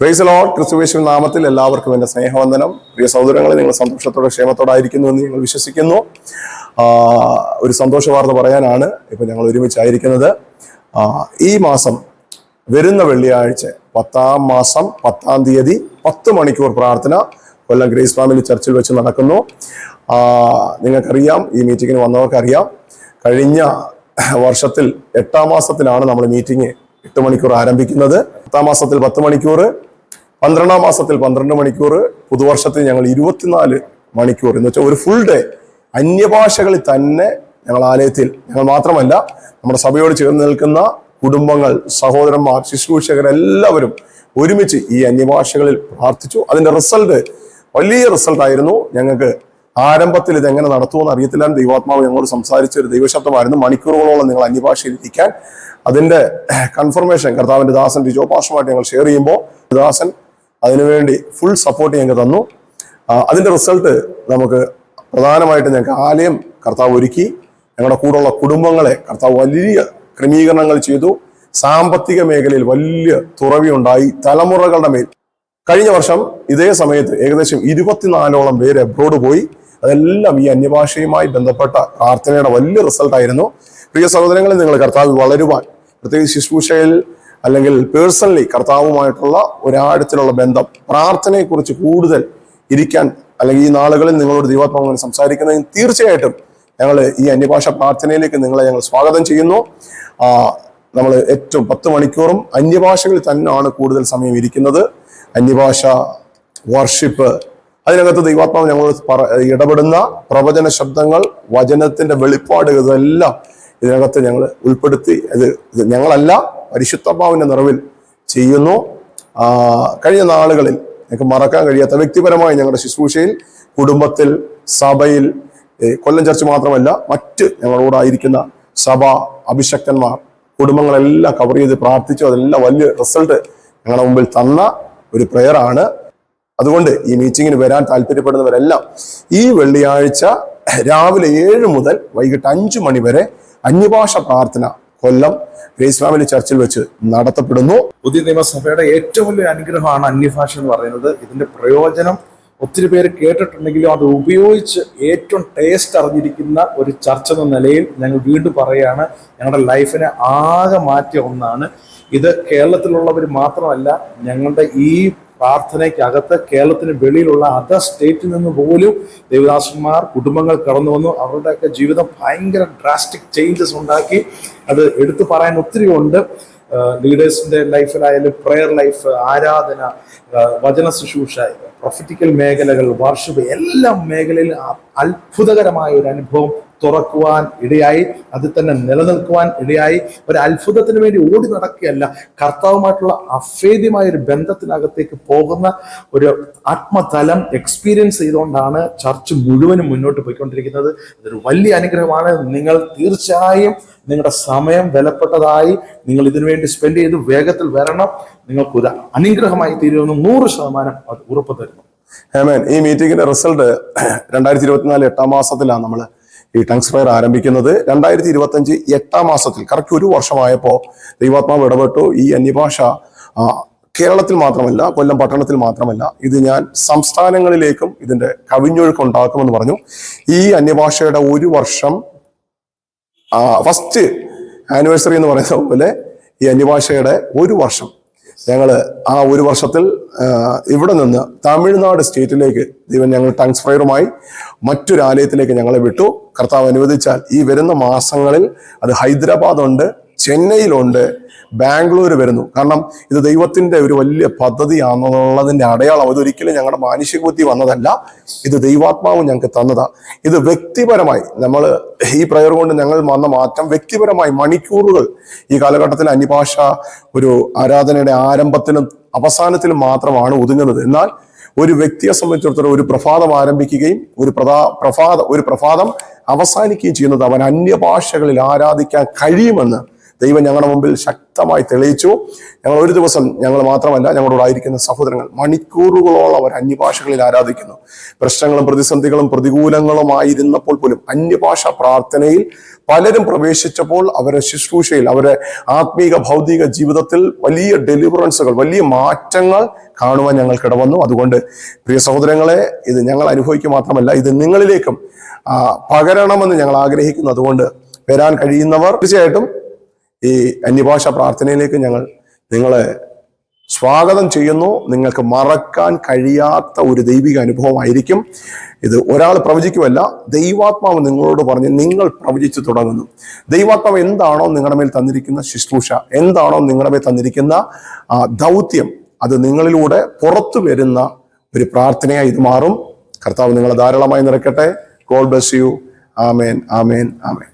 Price ക്രിസ്തുവേശു നാമത്തിൽ എല്ലാവർക്കും എന്റെ സ്നേഹവന്ദനം. പ്രിയ സഹോദരങ്ങളെ നിങ്ങൾ സന്തോഷത്തോടെ ക്ഷേമത്തോടായിരിക്കുന്നു എന്ന് ഞങ്ങൾ വിശ്വസിക്കുന്നു. ഒരു സന്തോഷ വാർത്ത പറയാനാണ് ഇപ്പൊ ഞങ്ങൾ ഒരുമിച്ചായിരിക്കുന്നത്. ഈ മാസം വരുന്ന വെള്ളിയാഴ്ച പത്താം മാസം പത്താം തീയതി പത്ത് മണിക്കൂർ പ്രാർത്ഥന കൊല്ലം ഗ്രേസ് ഫാമിലി ചർച്ചിൽ വെച്ച് നടക്കുന്നു. നിങ്ങൾക്കറിയാം ഈ മീറ്റിങ്ങിന് വന്നവർക്കറിയാം. കഴിഞ്ഞ വർഷത്തിൽ എട്ടാം മാസത്തിലാണ് നമ്മൾ മീറ്റിംഗ് എട്ട് മണിക്കൂർ ആരംഭിക്കുന്നത്. പത്താം മാസത്തിൽ പത്ത് മണിക്കൂർ പന്ത്രണ്ടാം മാസത്തിൽ പന്ത്രണ്ട് മണിക്കൂർ പുതുവർഷത്തിൽ ഞങ്ങൾ ഇരുപത്തിനാല് മണിക്കൂർ എന്ന് വെച്ചാൽ ഒരു ഫുൾ ഡേ അന്യഭാഷകളിൽ തന്നെ ഞങ്ങൾ ആലയത്തിൽ ഞങ്ങൾ മാത്രമല്ല നമ്മുടെ സഭയോട് ചേർന്ന് നിൽക്കുന്ന കുടുംബങ്ങൾ സഹോദരന്മാർ ശുശ്രൂഷകർ എല്ലാവരും ഒരുമിച്ച് ഈ അന്യഭാഷകളിൽ പ്രാർത്ഥിച്ചു. അതിന്റെ റിസൾട്ട് വലിയ റിസൾട്ട് ആയിരുന്നു. ഞങ്ങൾക്ക് ആരംഭത്തിൽ ഇത് എങ്ങനെ നടത്തുമെന്ന് അറിയത്തില്ല ദൈവാത്മാവ് ഞങ്ങളോട് സംസാരിച്ച ഒരു ദൈവശബ്ദമായിരുന്നു. മണിക്കൂറുകളോളം നിങ്ങൾ അന്യഭാഷയിൽ ഇരിക്കാൻ. അതിന്റെ കൺഫർമേഷൻ കർത്താവിന്റെ ദാസൻ രിജോ പാഷുമായിട്ട് ഞങ്ങൾ ഷെയർ ചെയ്യുമ്പോൾ ദാസൻ അതിനുവേണ്ടി ഫുൾ സപ്പോർട്ട് ഞങ്ങൾക്ക് തന്നു. അതിന്റെ റിസൾട്ട് നമുക്ക് പ്രധാനമായിട്ട് ഞങ്ങൾക്ക് ആലയം കർത്താവ് ഒരുക്കി. ഞങ്ങളുടെ കൂടെയുള്ള കുടുംബങ്ങളെ കർത്താവ് വലിയ ക്രമീകരണങ്ങൾ ചെയ്തു. സാമ്പത്തിക മേഖലയിൽ വലിയ തുറവിയുണ്ടായി. തലമുറകളുടെ മേൽ. കഴിഞ്ഞ വർഷം ഇതേ സമയത്ത് ഏകദേശം ഇരുപത്തിനാലോളം പേര് എബ്രോഡ് പോയി. അതെല്ലാം ഈ അന്യഭാഷയുമായി ബന്ധപ്പെട്ട പ്രാർത്ഥനയുടെ വലിയ റിസൾട്ടായിരുന്നു പ്രിയ സഹോദരങ്ങളിൽ നിങ്ങൾ കർത്താവ് വളരുവാൻ പ്രത്യേകിച്ച് ശുശ്രൂഷയിൽ അല്ലെങ്കിൽ പേഴ്സണലി കർത്താവുമായിട്ടുള്ള ഒരാഴത്തിലുള്ള ബന്ധം പ്രാർത്ഥനയെക്കുറിച്ച് കൂടുതൽ ഇരിക്കാൻ അല്ലെങ്കിൽ ഈ നാളുകളിൽ നിങ്ങളോട് ദൈവാത്മാവിനെ സംസാരിക്കുന്നതിന് തീർച്ചയായിട്ടും ഞങ്ങൾ ഈ അന്യഭാഷ പ്രാർത്ഥനയിലേക്ക് നിങ്ങളെ ഞങ്ങൾ സ്വാഗതം ചെയ്യുന്നു. നമ്മൾ ഏറ്റവും പത്ത് മണിക്കൂറും അന്യഭാഷകളിൽ തന്നെയാണ് കൂടുതൽ സമയം ഇരിക്കുന്നത്. അന്യഭാഷ വർഷിപ്പ് അതിനകത്ത് ദൈവാത്മാവ് ഞങ്ങൾ പറ- ഇടപെടുന്ന പ്രവചന ശബ്ദങ്ങൾ വചനത്തിന്റെ വെളിപ്പാടുകൾ ഇതെല്ലാം ഇതിനകത്ത് ഞങ്ങൾ ഉൾപ്പെടുത്തി. അത് ഞങ്ങളല്ല പരിശുദ്ധാത്മാവിന്റെ നിറവിൽ ചെയ്യുന്നു. കഴിഞ്ഞ നാളുകളിൽ ഞങ്ങൾക്ക് മറക്കാൻ കഴിയാത്ത വ്യക്തിപരമായി ഞങ്ങളുടെ ശുശ്രൂഷയിൽ കുടുംബത്തിൽ സഭയിൽ കൊല്ലം ചർച്ച് മാത്രമല്ല മറ്റ് ഞങ്ങളോടായിരിക്കുന്ന സഭ അഭിഷക്തന്മാർ കുടുംബങ്ങളെല്ലാം കവർ ചെയ്ത് പ്രാർത്ഥിച്ചു. അതെല്ലാം വലിയ റിസൾട്ട് ഞങ്ങളുടെ മുമ്പിൽ തന്ന ഒരു പ്രെയറാണ് അതുകൊണ്ട് ഈ മീറ്റിങ്ങിന് വരാൻ താല്പര്യപ്പെടുന്നവരെല്ലാം ഈ വെള്ളിയാഴ്ച രാവിലെ ഏഴ് മുതൽ വൈകിട്ട് അഞ്ചു മണി വരെ അന്യഭാഷ പ്രാർത്ഥന കൊല്ലം ഗ്രേസ് ഫാമിലി ചർച്ചിൽ വെച്ച് നടത്തപ്പെടുന്നു. പുതിയ നിയമസഭയുടെ ഏറ്റവും വലിയ അനുഗ്രഹമാണ് അന്യഭാഷ എന്ന് പറയുന്നത്. ഇതിന്റെ പ്രയോജനം ഒത്തിരി പേര് കേട്ടിട്ടുണ്ടെങ്കിലും അത് ഉപയോഗിച്ച് ഏറ്റവും ടേസ്റ്റ് അറിഞ്ഞിരിക്കുന്ന ഒരു ചർച്ച എന്ന നിലയിൽ ഞങ്ങൾ വീണ്ടും പറയുകയാണ്. ഞങ്ങളുടെ ലൈഫിനെ ആകെ മാറ്റിയ ഒന്നാണ്. ഇത് കേരളത്തിലുള്ളവർ മാത്രമല്ല ഞങ്ങളുടെ ഈ പ്രാർത്ഥനയ്ക്കകത്ത് കേരളത്തിന് വെളിയിലുള്ള അതർ സ്റ്റേറ്റിൽ നിന്ന് പോലും ദേവദാസന്മാർ കുടുംബങ്ങൾ കടന്നു വന്നു. അവരുടെയൊക്കെ ജീവിതം ഭയങ്കര ഡ്രാസ്റ്റിക് ചേഞ്ചസ് ഉണ്ടാക്കി. അത് എടുത്തു പറയാൻ ഒത്തിരി ഉണ്ട്. ലീഡേഴ്സിന്റെ ലൈഫിലായാലും പ്രെയർ ലൈഫ് ആരാധന വചന ശുശ്രൂഷ പ്രൊഫറ്റിക്കൽ മേഖലകൾ വർഷിപ്പ് എല്ലാ മേഖലയിലും അത്ഭുതകരമായ ഒരു അനുഭവം തുറക്കുവാൻ ഇടയായി അതിൽ തന്നെ നിലനിൽക്കുവാൻ ഇടയായി. ഒരു അത്ഭുതത്തിന് വേണ്ടി ഓടി നടക്കുകയല്ല കർത്താവുമായിട്ടുള്ള അഫേദ്യമായ ഒരു ബന്ധത്തിനകത്തേക്ക് പോകുന്ന ഒരു ആത്മതലം എക്സ്പീരിയൻസ് ചെയ്തുകൊണ്ടാണ് ചർച്ച് മുഴുവനും മുന്നോട്ട് പോയിക്കൊണ്ടിരിക്കുന്നത്. ഇതൊരു വലിയ അനുഗ്രഹമാണ്. നിങ്ങൾ തീർച്ചയായും നിങ്ങളുടെ സമയം വിലപ്പെട്ടതായി നിങ്ങൾ ഇതിനുവേണ്ടി സ്പെൻഡ് ചെയ്ത് വേഗത്തിൽ വരണം. നിങ്ങൾക്ക് ഒരു അനുഗ്രഹമായി തീരുമെന്ന് നൂറ് ശതമാനം അത് ഉറപ്പ് തരുന്നു. ഹേമൻ ഈ മീറ്റിംഗിന്റെ റിസൾട്ട് രണ്ടായിരത്തി ഇരുപത്തിനാല് എട്ടാം മാസത്തിലാണ് നമ്മൾ ഈ ടങ്സ് ഫയർ ആരംഭിക്കുന്നത് രണ്ടായിരത്തി ഇരുപത്തി അഞ്ച് എട്ടാം മാസത്തിൽ. കറക്റ്റ് ഒരു വർഷമായപ്പോൾ ദൈവാത്മാവ് ഇടപെട്ടു. ഈ അന്യഭാഷ കേരളത്തിൽ മാത്രമല്ല കൊല്ലം പട്ടണത്തിൽ മാത്രമല്ല ഇത് ഞാൻ സംസ്ഥാനങ്ങളിലേക്കും ഇതിന്റെ കവിഞ്ഞൊഴുക്ക് ഉണ്ടാക്കുമെന്ന് പറഞ്ഞു. ഈ അന്യഭാഷയുടെ ഒരു വർഷം ഫസ്റ്റ് ആനിവേഴ്സറി എന്ന് പറയുന്ന പോലെ ഈ അന്യഭാഷയുടെ ഒരു വർഷം ഞങ്ങൾ ആ ഒരു വർഷത്തിൽ ഇവിടെ നിന്ന് തമിഴ്നാട് സ്റ്റേറ്റിലേക്ക് ദൈവം ഞങ്ങൾ ട്രാൻസ്ഫറുമായി മറ്റൊരു ആലയത്തിലേക്ക് ഞങ്ങളെ വിട്ടു. കർത്താവ് അനുവദിച്ചാൽ ഈ വരുന്ന മാസങ്ങളിൽ അത് ഹൈദരാബാദ് ഉണ്ട് ചെന്നൈയിലുണ്ട് ബാംഗ്ലൂർ വരുന്നു. കാരണം ഇത് ദൈവത്തിന്റെ ഒരു വലിയ പദ്ധതിയാണെന്നുള്ളതിന്റെ അടയാളം ഇതൊരിക്കലും ഞങ്ങളുടെ മാനുഷിക ബുദ്ധി വന്നതല്ല. ഇത് ദൈവാത്മാവ് ഞങ്ങൾക്ക് തന്നതാ. ഇത് വ്യക്തിപരമായി നമ്മൾ ഈ പ്രയർ കൊണ്ട് ഞങ്ങൾ വന്ന മാറ്റം വ്യക്തിപരമായി മണിക്കൂറുകൾ ഈ കാലഘട്ടത്തിൽ അന്യഭാഷ ഒരു ആരാധനയുടെ ആരംഭത്തിലും അവസാനത്തിലും മാത്രമാണ് ഒതുങ്ങുന്നത്. എന്നാൽ ഒരു വ്യക്തിയെ സംബന്ധിച്ചിടത്തോളം ഒരു പ്രഭാതം ആരംഭിക്കുകയും ഒരു പ്രധാ പ്രഭാത ഒരു പ്രഭാതം അവസാനിക്കുകയും ചെയ്യുന്നത് അവൻ അന്യഭാഷകളിൽ ആരാധിക്കാൻ കഴിയുമെന്ന് ദൈവം ഞങ്ങളുടെ മുമ്പിൽ ശക്തമായി തെളിയിച്ചു. ഞങ്ങൾ ഒരു ദിവസം ഞങ്ങൾ മാത്രമല്ല ഞങ്ങളോട് ആയിരിക്കുന്ന സഹോദരങ്ങൾ മണിക്കൂറുകളോളം അവർ അന്യഭാഷകളിൽ ആരാധിക്കുന്നു. പ്രശ്നങ്ങളും പ്രതിസന്ധികളും പ്രതികൂലങ്ങളുമായിരുന്നപ്പോൾ പോലും അന്യഭാഷ പ്രാർത്ഥനയിൽ പലരും പ്രവേശിച്ചപ്പോൾ അവരെ ശുശ്രൂഷയിൽ അവരെ ആത്മീക ഭൗതിക ജീവിതത്തിൽ വലിയ ഡെലിവറൻസുകൾ വലിയ മാറ്റങ്ങൾ കാണുവാൻ ഞങ്ങൾ കിടവന്നു അതുകൊണ്ട് പ്രിയ സഹോദരങ്ങളെ ഇത് ഞങ്ങൾ അനുഭവിക്കുക മാത്രമല്ല ഇത് നിങ്ങളിലേക്കും പകരണമെന്ന് ഞങ്ങൾ ആഗ്രഹിക്കുന്നു. അതുകൊണ്ട് വരാൻ കഴിയുന്നവർ തീർച്ചയായിട്ടും ഈ അന്യഭാഷ പ്രാർത്ഥനയിലേക്ക് ഞങ്ങൾ നിങ്ങളെ സ്വാഗതം ചെയ്യുന്നു. നിങ്ങൾക്ക് മറക്കാൻ കഴിയാത്ത ഒരു ദൈവിക അനുഭവമായിരിക്കും. ഇത് ഒരാൾ പ്രവചിക്കുമല്ല ദൈവാത്മാവ് നിങ്ങളോട് പറഞ്ഞ് നിങ്ങൾ പ്രവചിച്ചു തുടങ്ങുന്നു. ദൈവാത്മാവ് എന്താണോ നിങ്ങളുടെ മേൽ തന്നിരിക്കുന്ന ശുശ്രൂഷ എന്താണോ നിങ്ങളുടെ മേൽ തന്നിരിക്കുന്ന ദൗത്യം അത് നിങ്ങളിലൂടെ പുറത്തു വരുന്ന ഒരു പ്രാർത്ഥനയായി ഇത് മാറും. കർത്താവ് നിങ്ങളെ ധാരാളമായി നിറയ്ക്കട്ടെ. God bless you. ആമേൻ ആമേൻ ആമേൻ.